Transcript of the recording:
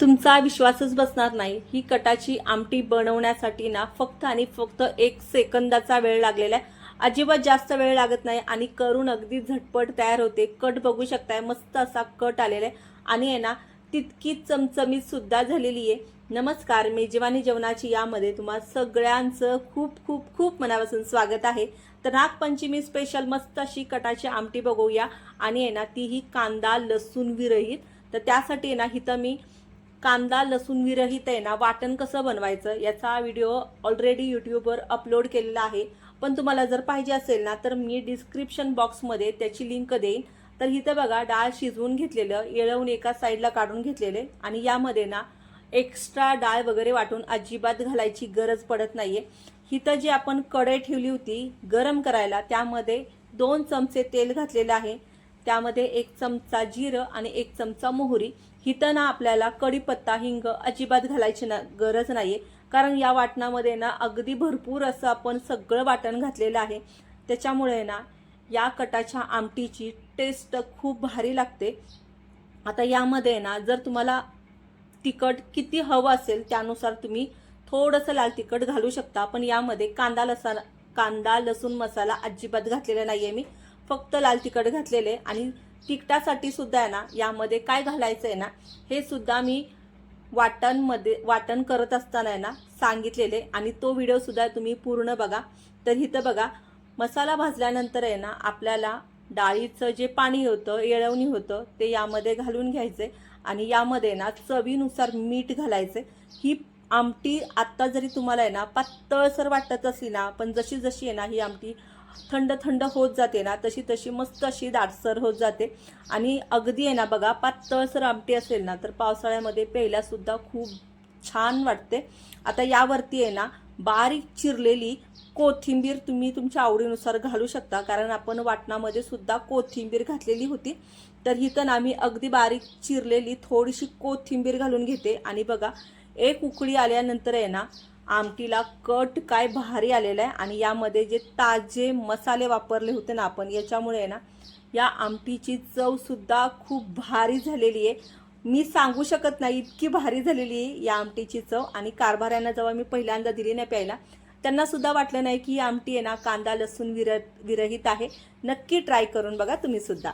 तुमचा विश्वासच बसणार नाही. ही कटाची आमटी बनवण्यासाठी ना फक्त आणि फक्त एक सेकंदाचा वेळ लागलेला आहे. अजिबात जास्त वेळ लागत नाही आणि करून अगदी झटपट तयार होते. कट बघू शकताय मस्त असा कट आलेला आहे. आणि आहे ना तितकी चमचमीत सुद्धा झालेली आहे. नमस्कार मेजवानी जेवणाची यामध्ये तुम्हा सगळ्यांचं खूप खूप खूप मनापासून स्वागत आहे. तर नागपंचमी स्पेशल मस्त अशी कटाची आमटी बघूया. आणि आहे ना तीही कांदा लसूण विरहित. तर त्यासाठी आहे ना इथं मी कांदा लसूण विरहित आहे ना वाटण कसं बनवायचं याचा व्हिडिओ ऑलरेडी यूट्यूबवर अपलोड केलेला आहे. पण तुम्हाला जर पाहिजे असेल ना तर मी डिस्क्रिप्शन बॉक्समध्ये त्याची लिंक देईन. तर इथं बघा डाळ शिजवून घेतलेलं येळवून एका साईडला काढून घेतलेले. आणि यामध्ये ना एक्स्ट्रा डाळ वगैरे वाटून अजिबात घालायची गरज पडत नाहीये. इथं जी आपण कढई ठेवली होती गरम करायला त्यामध्ये दोन चमचे तेल घातलेलं आहे. त्यामध्ये एक चमचा जिरं आणि एक चमचा मोहरी. हिथं ना आपल्याला कढीपत्ता हिंग अजिबात घालायची ना गरज नाही कारण या वाटणामध्ये ना अगदी भरपूर असं आपण सगळं वाटण घातलेलं आहे. त्याच्यामुळे ना या कटाच्या आमटीची टेस्ट खूप भारी लागते. आता यामध्ये ना जर तुम्हाला तिखट किती हवं असेल त्यानुसार तुम्ही थोडंसं लाल तिखट घालू शकता. पण यामध्ये कांदा लसा कांदा लसूण मसाला अजिबात घातलेला नाही आहे मी. फक्त लाल तिखट घातलेले आणि तिखटासाठी सुद्धा आहे ना यामध्ये काय घालायचं आहे ना हे सुद्धा मी वाटणमध्ये वाटण करत असताना आहे ना सांगितलेले. आणि तो व्हिडिओ सुद्धा तुम्ही पूर्ण बघा. तर इथं बघा मसाला भाजल्यानंतर आहे ना आपल्याला डाळीचं जे पाणी होतं येळवणी होतं ते यामध्ये घालून घ्यायचे. आणि यामध्ये ना चवीनुसार मीठ घालायचे. ही आमटी आत्ता जरी तुम्हाला आहे ना पातळसर वाटत असली ना पण जशी जशी आहे ना ही आमटी थंड थंड होत जाते ना तशी तशी मस्त अशी दाटसर होत जाते. आणि अगदी आहे ना बघा पातळसर आमटी असेल ना तर पावसाळ्यामध्ये प्यायलासुद्धा खूप छान वाटते. आता यावरती आहे ना बारीक चिरलेली कोथिंबीर तुम्ही तुमच्या आवडीनुसार घालू शकता कारण आपण वाटणामध्ये सुद्धा कोथिंबीर घातलेली होती. तर ही तर आम्ही अगदी बारीक चिरलेली थोडीशी कोथिंबीर घालून घेते. आणि बघा एक उकळी आल्यानंतर आहे ना आमटीला कट काय भारी आलेला आहे आणि यामध्ये जे ताजे मसाले वापरले होते ना आपण याच्यामुळे आहे ना या आमटीची चवसुद्धा खूप भारी झालेली आहे. मी सांगू शकत नाही इतकी भारी झालेली आहे या आमटीची चव आणि कारभाऱ्यांना जेव्हा मी पहिल्यांदा दिली नाही प्यायला त्यांना सुद्धा वाटलं नाही की ही आमटी आहे ना कांदा लसूण विर विरहित आहे. नक्की ट्राय करून बघा तुम्ही सुद्धा.